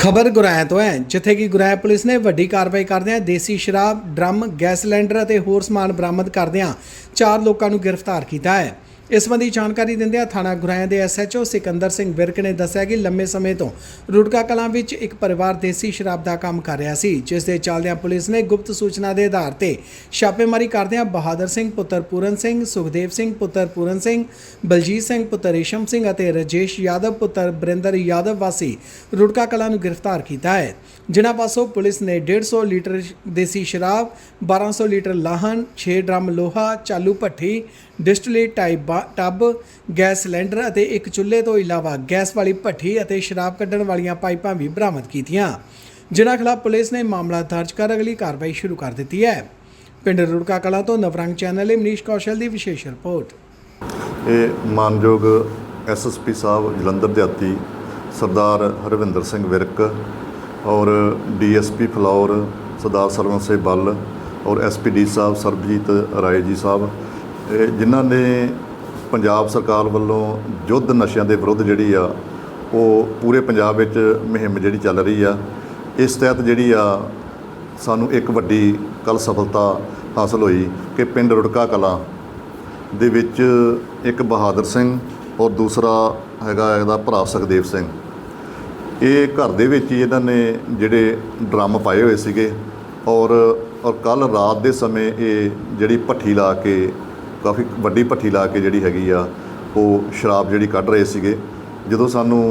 ਖਬਰ ਗੁਰਾਇਆ ਤੋਂ ਹੈ, ਜਿੱਥੇ ਕਿ ਗੁਰਾਇਆ ਪੁਲਿਸ ਨੇ ਵੱਡੀ ਕਾਰਵਾਈ ਕਰਦਿਆਂ ਦੇਸੀ ਸ਼ਰਾਬ, ਡਰਮ, ਗੈਸ ਸਿਲੰਡਰ ਅਤੇ ਹੋਰ ਸਮਾਨ ਬਰਾਮਦ ਕਰਦਿਆਂ ਚਾਰ ਲੋਕਾਂ ਨੂੰ ਗ੍ਰਿਫਤਾਰ ਕੀਤਾ ਹੈ। ਇਸ ਸੰਬੰਧੀ ਜਾਣਕਾਰੀ ਦਿੰਦਿਆਂ ਥਾਣਾ ਗੁਰਾਇਆ ਦੇ ਐਸਐਚਓ ਸਿਕੰਦਰ ਸਿੰਘ ਵਿਰਕ ਨੇ ਦੱਸਿਆ ਕਿ ਲੰਮੇ ਸਮੇਂ ਤੋਂ ਰੁੜਕਾ ਕਲਾਂ ਵਿੱਚ ਇੱਕ ਪਰਿਵਾਰ ਦੇਸੀ ਸ਼ਰਾਬ ਦਾ ਕੰਮ ਕਰ ਰਿਹਾ ਸੀ, ਜਿਸ ਦੇ ਚੱਲਦਿਆਂ ਪੁਲਿਸ ਨੇ ਗੁਪਤ ਸੂਚਨਾ ਦੇ ਆਧਾਰ ਤੇ ਛਾਪੇਮਾਰੀ ਕਰਦਿਆਂ ਬਹਾਦਰ ਸਿੰਘ, ਪੁੱਤਰ ਪੂਰਨ ਸਿੰਘ, ਸੁਖਦੇਵ ਸਿੰਘ, ਪੁੱਤਰ ਪੂਰਨ ਸਿੰਘ, ਬਲਜੀਤ ਸਿੰਘ, ਪੁੱਤਰ ਰੇਸ਼ਮ ਸਿੰਘ ਅਤੇ ਰਜੇਸ਼ ਯਾਦਵ, ਪੁੱਤਰ ਬਰਿੰਦਰ ਯਾਦਵ ਵਾਸੀ ਰੁੜਕਾ ਕਲਾਂ ਨੂੰ ਗ੍ਰਿਫਤਾਰ ਕੀਤਾ ਹੈ। ਜਿਨ੍ਹਾਂ ਪਾਸੋਂ ਪੁਲਿਸ ਨੇ 150 ਲੀਟਰ ਦੇਸੀ ਸ਼ਰਾਬ 1200 ਲੀਟਰ ਲਾਹਨ 6 ਡਰਮ ਲੋਹਾ, ਚਾਲੂ ਭੱਠੀ, ਡਿਸਟਿਲੇਟ ਟਾਈਪ ਬਾ- ਟੱਬ, ਗੈਸ ਸਿਲੰਡਰ ਅਤੇ ਇੱਕ ਚੁੱਲ੍ਹੇ ਤੋਂ ਇਲਾਵਾ ਗੈਸ ਵਾਲੀ ਭੱਠੀ ਅਤੇ ਸ਼ਰਾਬ ਕੱਢਣ ਵਾਲੀਆਂ ਪਾਈਪਾਂ ਵੀ ਬਰਾਮਦ ਕੀਤੀਆਂ। ਜਿਨ੍ਹਾਂ ਖਿਲਾਫ ਪੁਲਿਸ ਨੇ ਮਾਮਲਾ ਦਰਜ ਕਰ ਅਗਲੀ ਕਾਰਵਾਈ ਸ਼ੁਰੂ ਕਰ ਦਿੱਤੀ ਹੈ। ਪਿੰਡ ਰੁੜਕਾ ਕਲਾਂ ਤੋਂ ਨਵਰੰਗ ਚੈਨਲ ਲਈ ਮਨੀਸ਼ ਕੌਸ਼ਲ ਦੀ ਵਿਸ਼ੇਸ਼ ਰਿਪੋਰਟ। ਇਹ ਮਾਨਯੋਗ ਐਸਐਸਪੀ ਸਾਹਿਬ ਜਲੰਧਰ ਦਿਹਾਤੀ ਸਰਦਾਰ ਹਰਵਿੰਦਰ ਸਿੰਘ ਵਿਰਕ ਔਰ ਡੀਐਸਪੀ ਫਲੌਰ ਸਰਦਾਰ ਸਰਵਨ ਸਿੰਘ ਬੱਲ ਔਰ ਐਸਪੀਡੀ ਸਾਹਿਬ ਸਰਬਜੀਤ ਰਾਏ ਜੀ ਸਾਹਿਬ ਜਿਨ੍ਹਾਂ ਨੇ ਪੰਜਾਬ ਸਰਕਾਰ ਵੱਲੋਂ ਯੁੱਧ ਨਸ਼ਿਆਂ ਦੇ ਵਿਰੁੱਧ ਜਿਹੜੀ ਆ, ਉਹ ਪੂਰੇ ਪੰਜਾਬ ਵਿੱਚ ਮੁਹਿੰਮ ਜਿਹੜੀ ਚੱਲ ਰਹੀ ਆ। ਇਸ ਤਹਿਤ ਜਿਹੜੀ ਆ, ਸਾਨੂੰ ਇੱਕ ਵੱਡੀ ਕੱਲ ਸਫਲਤਾ ਹਾਸਲ ਹੋਈ ਕਿ ਪਿੰਡ ਰੁੜਕਾ ਕਲਾਂ ਦੇ ਵਿੱਚ ਇੱਕ ਬਹਾਦਰ ਸਿੰਘ ਔਰ ਦੂਸਰਾ ਹੈਗਾ ਇਹਦਾ ਭਰਾ ਸੁਖਦੇਵ ਸਿੰਘ। ਇਹ ਘਰ ਦੇ ਵਿੱਚ ਹੀ ਇਹਨਾਂ ਨੇ ਜਿਹੜੇ ਡਰਮ ਪਾਏ ਹੋਏ ਸੀਗੇ ਔਰ ਔਰ ਕੱਲ ਰਾਤ ਦੇ ਸਮੇਂ ਇਹ ਜਿਹੜੀ ਭੱਠੀ ਲਾ ਕੇ ਕਾਫੀ ਵੱਡੀ ਭੱਠੀ ਲਾ ਕੇ ਜਿਹੜੀ ਹੈਗੀ ਆ, ਉਹ ਸ਼ਰਾਬ ਜਿਹੜੀ ਕੱਢ ਰਹੇ ਸੀਗੇ। ਜਦੋਂ ਸਾਨੂੰ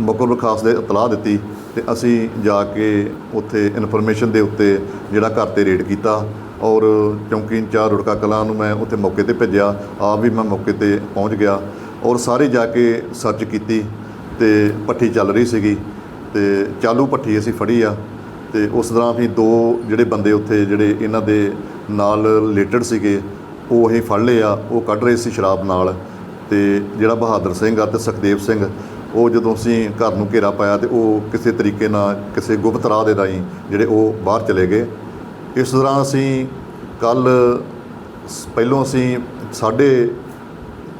ਮੁਕਰਰ ਖਾਸ ਦੇ ਇਤਲਾਹ ਦਿੱਤੀ ਤੇ ਅਸੀਂ ਜਾ ਕੇ ਉੱਥੇ ਇਨਫੋਰਮੇਸ਼ਨ ਦੇ ਉੱਤੇ ਜਿਹੜਾ ਘਰ ਤੇ ਰੇਡ ਕੀਤਾ ਔਰ ਚੌਂਕੀ ਇੰਚਾਰਜ ਰੁੜਕਾ ਕਲਾਂ ਨੂੰ ਮੈਂ ਉੱਥੇ ਮੌਕੇ ਤੇ ਭੇਜਿਆ, ਆਪ ਵੀ ਮੈਂ ਮੌਕੇ ਤੇ ਪਹੁੰਚ ਗਿਆ ਔਰ ਸਾਰੇ ਜਾ ਕੇ ਸਰਚ ਕੀਤੀ ਤੇ ਭੱਠੀ ਚੱਲ ਰਹੀ ਸੀਗੀ ਤੇ ਚਾਲੂ ਭੱਠੀ ਅਸੀਂ ਫੜੀ ਆ ਤੇ ਉਸ ਦੌਰਾਨ ਵੀ ਦੋ ਜਿਹੜੇ ਬੰਦੇ ਉੱਥੇ ਜਿਹੜੇ ਇਹਨਾਂ ਦੇ ਨਾਲ ਰਿਲੇਟਡ ਸੀਗੇ ਉਹ ਅਸੀਂ ਫੜ ਲਏ ਆ, ਉਹ ਕੱਢ ਰਹੇ ਸੀ ਸ਼ਰਾਬ ਨਾਲ ਤੇ ਜਿਹੜਾ ਬਹਾਦਰ ਸਿੰਘ ਆ ਤੇ ਸੁਖਦੇਵ ਸਿੰਘ, ਉਹ ਜਦੋਂ ਅਸੀਂ ਘਰ ਨੂੰ ਘੇਰਾ ਪਾਇਆ ਤੇ ਉਹ ਕਿਸੇ ਤਰੀਕੇ ਨਾਲ ਕਿਸੇ ਗੁਪਤ ਰਾਹ ਦੇ ਰਾਹੀਂ ਜਿਹੜੇ ਉਹ ਬਾਹਰ ਚਲੇ ਗਏ। ਇਸ ਤਰ੍ਹਾਂ ਅਸੀਂ ਕੱਲ ਪਹਿਲੋਂ ਅਸੀਂ ਸਾਢੇ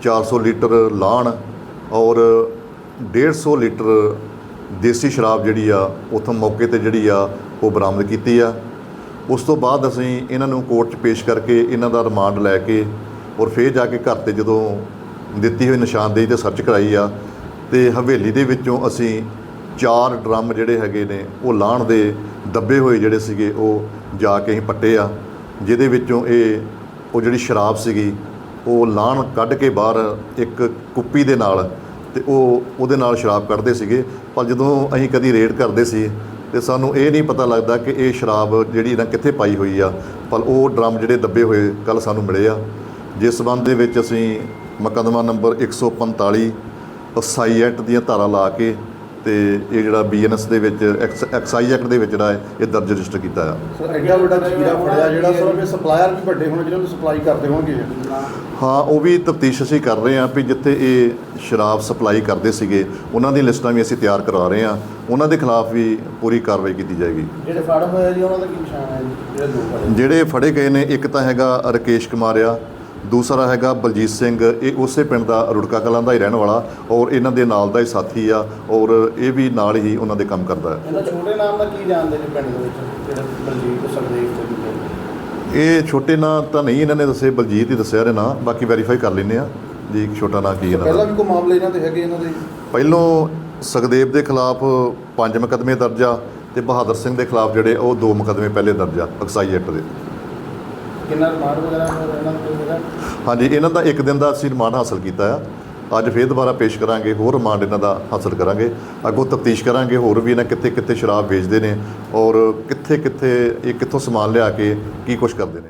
400 ਲੀਟਰ ਲਾਣ ਔਰ 150 ਲੀਟਰ ਦੇਸੀ ਸ਼ਰਾਬ ਜਿਹੜੀ ਆ, ਉਥੋਂ ਮੌਕੇ ਤੇ ਜਿਹੜੀ ਆ, ਉਹ ਬਰਾਮਦ ਕੀਤੀ ਆ। ਉਸ ਤੋਂ ਬਾਅਦ ਅਸੀਂ ਇਹਨਾਂ ਨੂੰ ਕੋਰਟ 'ਚ ਪੇਸ਼ ਕਰਕੇ ਇਹਨਾਂ ਦਾ ਰਿਮਾਂਡ ਲੈ ਕੇ ਔਰ ਫਿਰ ਜਾ ਕੇ ਘਰ ਤੇ ਜਦੋਂ ਦਿੱਤੀ ਹੋਈ ਨਿਸ਼ਾਨਦੇਹੀ ਤੇ ਸਰਚ ਕਰਾਈ ਆ ਤੇ ਹਵੇਲੀ ਦੇ ਵਿੱਚੋਂ ਅਸੀਂ ਚਾਰ ਡਰਮ ਜਿਹੜੇ ਹੈਗੇ ਨੇ, ਉਹ ਲਾਣ ਦੇ ਦੱਬੇ ਹੋਏ ਜਿਹੜੇ ਸੀਗੇ, ਉਹ ਜਾ ਕੇ ਅਸੀਂ ਪੱਟੇ ਆ। ਜਿਹਦੇ ਵਿੱਚੋਂ ਇਹ, ਉਹ ਜਿਹੜੀ ਸ਼ਰਾਬ ਸੀਗੀ, ਉਹ ਲਾਣ ਕੱਢ ਕੇ ਬਾਹਰ ਇੱਕ ਕੁੱਪੀ ਦੇ ਨਾਲ ਤੇ ਉਹ ਉਹਦੇ ਨਾਲ ਸ਼ਰਾਬ ਕੱਢਦੇ ਸੀਗੇ। ਪਰ ਜਦੋਂ ਅਸੀਂ ਕਦੀ ਰੇਡ ਕਰਦੇ ਸੀ ਤੇ ਸਾਨੂੰ ਇਹ ਨਹੀਂ ਪਤਾ ਲੱਗਦਾ ਕਿ ਇਹ ਸ਼ਰਾਬ ਜਿਹੜੀ ਇਹਨਾਂ ਕਿੱਥੇ ਪਾਈ ਹੋਈ ਆ, ਪਰ ਉਹ ਡਰਮ ਜਿਹੜੇ ਦੱਬੇ ਹੋਏ ਕੱਲ ਸਾਨੂੰ ਮਿਲੇ ਆ। ਜਿਸ ਸਬੰਧ ਦੇ ਵਿੱਚ ਅਸੀਂ ਮੁਕੱਦਮਾ ਨੰਬਰ 145 ਐਕਸਾਈ ਐਕਟ ਦੀਆਂ ਧਾਰਾ ਲਾ ਕੇ ਤੇ ਇਹ ਜਿਹੜਾ ਬੀਐਨਐਸ ਦੇ ਵਿੱਚ ਐਕਸ- ਐਕਸਾਈ ਐਕਟ ਦੇ ਵਿੱਚ ਜਿਹੜਾ ਹੈ ਇਹ ਦਰਜ ਰਜਿਸਟਰ ਕੀਤਾ ਆ। ਸਰ ਐਡਾ ਵੱਡਾ ਜੀਰਾ ਫੜਿਆ ਜਿਹੜਾ ਸਰ ਵੀ ਸਪਲਾਇਰ ਵੀ ਵੱਡੇ ਹੋਣ ਜਿਹਨਾਂ ਨੂੰ ਸਪਲਾਈ ਕਰਦੇ ਹੋਣਗੇ। ਹਾਂ ਉਹ ਵੀ ਤਫਤੀਸ਼ ਅਸੀਂ ਕਰ ਰਹੇ ਹਾਂ ਵੀ ਜਿੱਥੇ ਇਹ ਸ਼ਰਾਬ ਸਪਲਾਈ ਕਰਦੇ ਸੀਗੇ ਉਹਨਾਂ ਦੀ ਲਿਸਟਾਂ ਵੀ ਅਸੀਂ ਤਿਆਰ ਕਰਵਾ ਰਹੇ ਹਾਂ। ਉਹਨਾਂ ਦੇ ਖਿਲਾਫ ਵੀ ਪੂਰੀ ਕਾਰਵਾਈ ਕੀਤੀ ਜਾਏਗੀ। ਜਿਹੜੇ ਫੜ ਹੋਏ ਜੀ ਉਹਨਾਂ ਦਾ ਕੀ ਨਿਸ਼ਾਨ ਹੈ ਜਿਹੜੇ ਦੋ ਫੜੇ ਗਏ ਨੇ ਇੱਕ ਤਾਂ ਹੈਗਾ ਰਕੇਸ਼ ਕੁਮਾਰ ਆ ਦੂਸਰਾ ਹੈਗਾ ਬਲਜੀਤ ਸਿੰਘ ਇਹ ਉਸੇ ਪਿੰਡ ਦਾ ਰੁੜਕਾ ਕਲਾਂ ਦਾ ਹੀ ਰਹਿਣ ਵਾਲਾ ਔਰ ਇਹਨਾਂ ਦੇ ਨਾਲ ਦਾ ਹੀ ਸਾਥੀ ਆ ਔਰ ਇਹ ਵੀ ਨਾਲ ਹੀ ਉਹਨਾਂ ਦੇ ਕੰਮ ਕਰਦਾ ਹੈ। ਇਹਦਾ ਛੋਟੇ ਨਾਮ ਦਾ ਕੀ ਜਾਣਦੇ ਨੇ ਪਿੰਡ ਦੇ ਵਿੱਚ ਜਿਹੜੇ ਬਲਜੀਤ ਸਰਦੇਵ ਤੇ ਦੂਜੇ ਇਹ ਛੋਟੇ ਨਾਂ ਤਾਂ ਨਹੀਂ ਇਹਨਾਂ ਨੇ ਦੱਸੇ ਬਲਜੀਤ ਹੀ ਦੱਸਿਆ ਇਹਦੇ ਨਾਂ ਬਾਕੀ ਵੈਰੀਫਾਈ ਕਰ ਲੈਂਦੇ ਆ ਜੀ ਛੋਟਾ ਨਾਂ ਕੀ ਇਹਨਾਂ ਪਹਿਲਾਂ ਦਾ ਵੀ ਕੋਈ ਮਾਮਲੇ ਇਹਨਾਂ ਦੇ ਹੈਗੇ ਇਹਨਾਂ ਦੇ? ਪਹਿਲੋਂ ਸੁਖਦੇਵ ਦੇ ਖਿਲਾਫ ਪੰਜ ਮੁਕੱਦਮੇ ਦਰਜ ਆ ਤੇ ਬਹਾਦਰ ਸਿੰਘ ਦੇ ਖਿਲਾਫ ਜਿਹੜੇ ਉਹ ਦੋ ਮੁਕੱਦਮੇ ਪਹਿਲੇ ਦਰਜ ਆ ਅਕਸਾਈ ਐਕਟ ਦੇ। ਕਿੰਨਾ ਰਿਮਾਂਡ ਵਗੈਰਾ ਇਹਨਾਂ ਦਾ ਕੋਈ ਹੈਗਾ? ਹਾਂਜੀ, ਇਹਨਾਂ ਦਾ ਇੱਕ ਦਿਨ ਦਾ ਅਸੀਂ ਰਿਮਾਂਡ ਹਾਸਲ ਕੀਤਾ ਆ। ਅੱਜ ਫੇਰ ਦੁਬਾਰਾ ਪੇਸ਼ ਕਰਾਂਗੇ, ਹੋਰ ਰਿਮਾਂਡ ਇਹਨਾਂ ਦਾ ਹਾਸਲ ਕਰਾਂਗੇ। ਅੱਗੋਂ ਤਫਤੀਸ਼ ਕਰਾਂਗੇ, ਹੋਰ ਵੀ ਇਹਨਾਂ ਕਿੱਥੇ ਕਿੱਥੇ ਸ਼ਰਾਬ ਵੇਚਦੇ ਨੇ ਔਰ ਕਿੱਥੇ ਕਿੱਥੇ ਇਹ ਕਿੱਥੋਂ ਸਮਾਨ ਲਿਆ ਕੇ ਕੀ ਕੁਝ ਕਰਦੇ ਨੇ।